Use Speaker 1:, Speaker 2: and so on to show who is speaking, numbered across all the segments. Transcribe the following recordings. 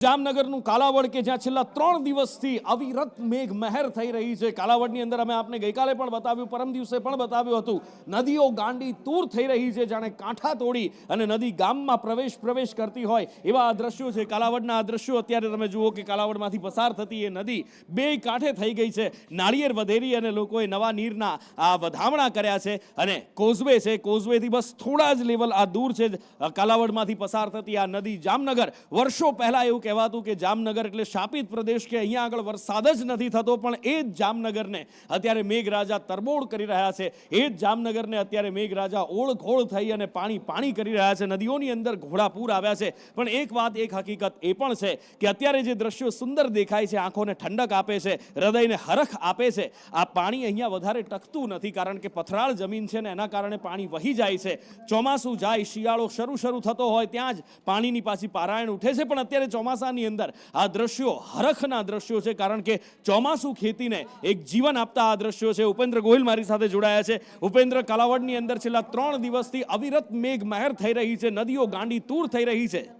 Speaker 1: જામનગરનું કાલાવડ કે જ્યાં છેલ્લા ત્રણ દિવસથી અવિરત મેઘ મહેર થઈ રહી છે. કાલાવડની અંદર અમે આપને ગઈકાલે પણ બતાવ્યું, પરમ દિવસે પણ બતાવ્યું હતું. નદીઓ ગાંડી તૂર થઈ રહી છે, જાણે કાંઠા તોડી અને નદી ગામમાં પ્રવેશ પ્રવેશ કરતી હોય એવા આ દ્રશ્યો છે. કાલાવડના આ દ્રશ્યો અત્યારે તમે જુઓ કે કાલાવડમાંથી પસાર થતી એ નદી બે કાંઠે થઈ ગઈ છે. નાળિયેર વધેરી અને લોકોએ નવા નીરના આ વધામણા કર્યા છે અને કોઝવે છે. કોઝવેથી બસ થોડા જ લેવલ આ દૂર છે. કાલાવડમાંથી પસાર થતી આ નદી જામનગર વર્ષો પહેલા એવું કહેવાતું કે જામનગર એટલે શાપિત પ્રદેશ કે અહીંયા આગળ વરસાદ જ નથી થતો, પણ એ જ જામનગરને અત્યારે મેઘરાજા તરબોળ કરી રહ્યા છે. એ જ જામનગરને અત્યારે મેઘરાજા ઓળઘોળ થઈ અને પાણી પાણી કરી રહ્યા છે. નદીઓની અંદર ઘોડાપૂર આવ્યા છે. પણ એક વાત, એક હકીકત એ પણ છે કે અત્યારે જે દ્રશ્યો સુંદર દેખાય છે, આંખોને ઠંડક આપે છે, હૃદયને હરખ આપે છે, આ પાણી અહીંયા વધારે ટકતું નથી, કારણ કે પથરાળ જમીન છે ને એના કારણે પાણી વહી જાય છે. ચોમાસું જાય, શિયાળો શરૂ શરૂ થતો હોય, ત્યાં જ પાણીની પાછી પારાયણ ઉઠે છે. પણ અત્યારે ચોમાસાની અંદર આ દ્રશ્યો હરખના દ્રશ્યો છે. કારણ કે ચોમાસું ખેતીને એક જીવન આપતા આ દ્રશ્યો છે. ઉપેન્દ્ર ગોહિલ મારી સાથે જોડાયા છે. ઉપેન્દ્ર, કાલાવડની અંદર છેલ્લા ત્રણ દિવસથી અવિરત મેઘ મહેર થઈ રહી છે. નદીઓ ગાંડી તૂર થઈ રહી છે.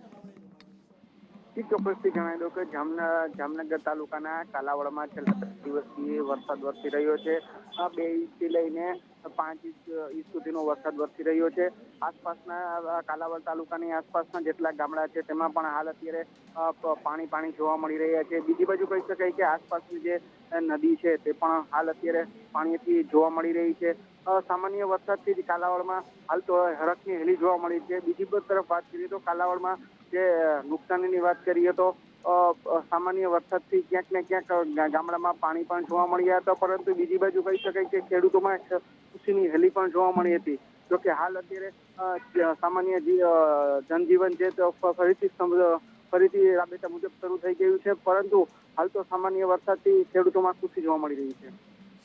Speaker 2: જી, ચોક્કસથી જણાવી દઉં કે જામનગર તાલુકાના કાલાવડમાં છેલ્લા ત્રણ દિવસથી વરસાદ વરસી રહ્યો છે. બે ઇંચથી લઈને પાંચ ઇંચ ઇંચ સુધીનો વરસાદ વરસી રહ્યો છે. આસપાસના કાલાવડ તાલુકાની આસપાસના જેટલા ગામડા છે, તેમાં પણ હાલ અત્યારે પાણી પાણી જોવા મળી રહ્યા છે. બીજી બાજુ કહી શકાય કે આસપાસની જે નદી છે, તે પણ હાલ અત્યારે પાણીથી જોવા મળી રહી છે. સામાન્ય વરસાદથી જ કાલાવડમાં હાલ તો હરખની હેલી જોવા મળી છે. બીજી તરફ વાત કરીએ તો કાલાવડમાં જે નુકસાનીની વાત કરીએ તો સામાન્ય વરસાદથી ક્યાંક ને ક્યાંક ગામડામાં પાણી પણ જોવા મળ્યા હતા, પરંતુ બીજી બાજુ કહી શકાય કે ખેડૂતોમાં ખુશીની હેલી પણ જોવા મળી હતી. જોકે હાલ અત્યારે સામાન્ય જનજીવન છે તો ફરીથી ફરીથી રાબેતા મુજબ શરૂ થઈ ગયું છે, પરંતુ હાલ તો સામાન્ય વરસાદથી ખેડૂતોમાં ખુશી જોવા મળી રહી છે.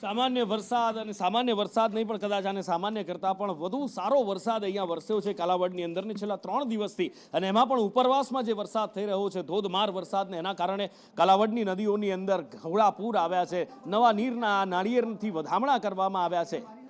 Speaker 1: સામાન્ય વરસાદ અને સામાન્ય વરસાદ નહીં પણ કદાચ આને સામાન્ય કરતાં પણ વધુ સારો વરસાદ અહીંયા વરસ્યો છે કાલાવડની અંદરની છેલ્લા ત્રણ દિવસથી. અને એમાં પણ ઉપરવાસમાં જે વરસાદ થઈ રહ્યો છે, ધોધમાર વરસાદને એના કારણે કાલાવડની નદીઓની અંદર ઘવડા પૂર આવ્યા છે. નવા નીરના નાળિયેરથી વધામણા કરવામાં આવ્યા છે.